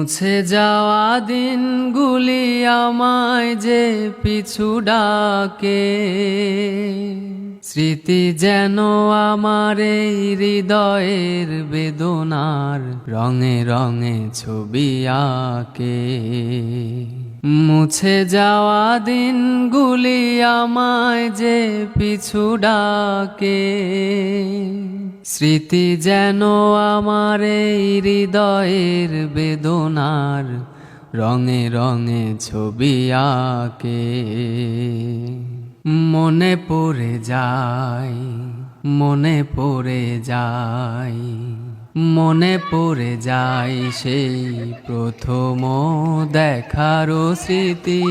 মুছে যাওয়া দিনগুলি আমায় যে পিছু ডাকে। স্মৃতি যেন আমার এই হৃদয়ের বেদনার রঙে রঙে ছবি আঁকে। মুছে যাওয়া দিনগুলি আমায় যে পিছু ডাকে। স্মৃতি যেন আমার এই হৃদয়ের বেদনার রঙে রঙে ছবি আঁকে। মনে পড়ে যায়, মনে পড়ে যায়। মনে পড়ে যায় সেই প্রথম দেখার স্মৃতি।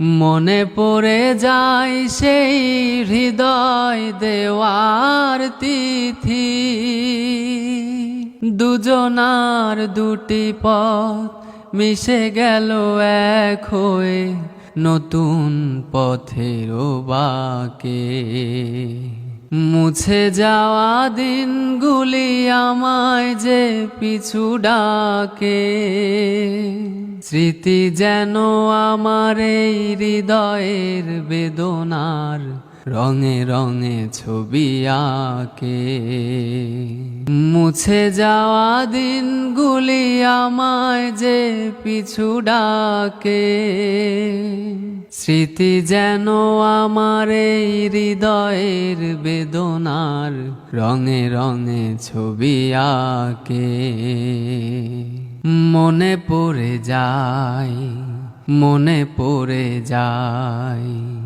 মনে পড়ে যায় সেই হৃদয় দেওয়ার তিথি। দুজনার দুটি পথ মিশে গেল এক হয়ে নতুন পথের বাকে। মুছে যাওয়া দিনগুলি আমায় যে পিছু ডাকে। স্মৃতি যেন আমার এই হৃদয়ের বেদনার রঙে রঙে ছবি আঁকে। মুছে যাওয়া দিনগুলি আমায় যে পিছু ডাকে। স্মৃতি যেন আমার এই হৃদয়ের বেদনার রঙে রঙে ছবি আঁকে। মনে পড়ে যায়, মনে পড়ে যায়।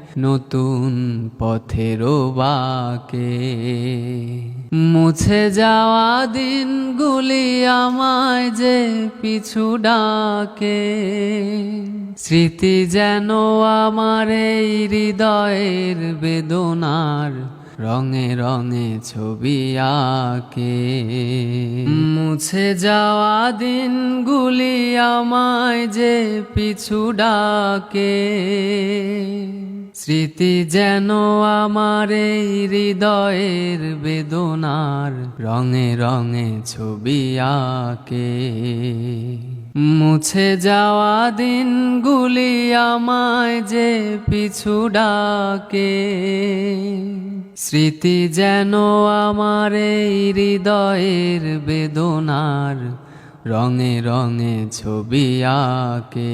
নতুন পথের বাকে। মুছে যাওয়া দিনগুলি আমায় যে পিছু ডাকে। স্মৃতি যেন আমার এই হৃদয়ের বেদনার রঙে রঙে ছবি আঁকে। মুছে যাওয়া দিনগুলি আমায় যে পিছু ডাকে। স্মৃতি যেন আমার এই হৃদয়ের বেদনার রঙে রঙে ছবি আঁকে। মুছে যাওয়া দিনগুলি আমায় যে পিছু ডাকে। স্মৃতি যেন আমার এই হৃদয়ের বেদনার রঙে রঙে ছবি আঁকে।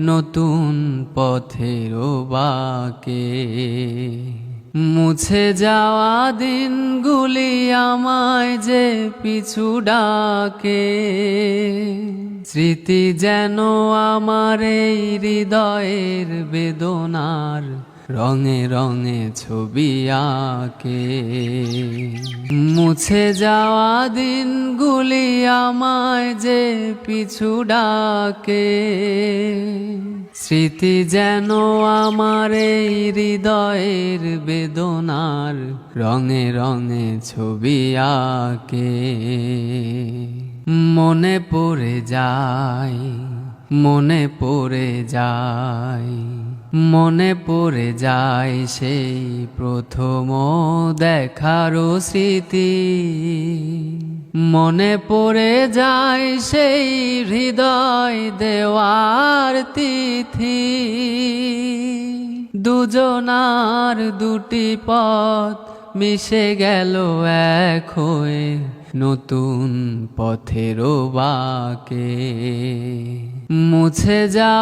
নতুন পথের বাকে। মুছে যাওয়া দিনগুলি আমায় যে পিছু ডাকে। স্মৃতি যেন আমার এই হৃদয়ের বেদনার রঙে রঙে ছবি আঁকে। মুছে যাওয়া দিনগুলি আমায় যে পিছু ডাকে। স্মৃতি যেন আমার এই হৃদয়ের বেদনার রঙে রঙে ছবি আঁকে। মনে পড়ে যায়, মনে পড়ে যায়, মনে পড়ে যায় সেই প্রথম দেখারও স্মৃতি। মনে পড়ে যায় সেই হৃদয় দেওয়ার তিথি। দুজনার দুটি পথ মিশে গেল এক হয়ে নতুন পথের বাকে। মুছে যাওয়া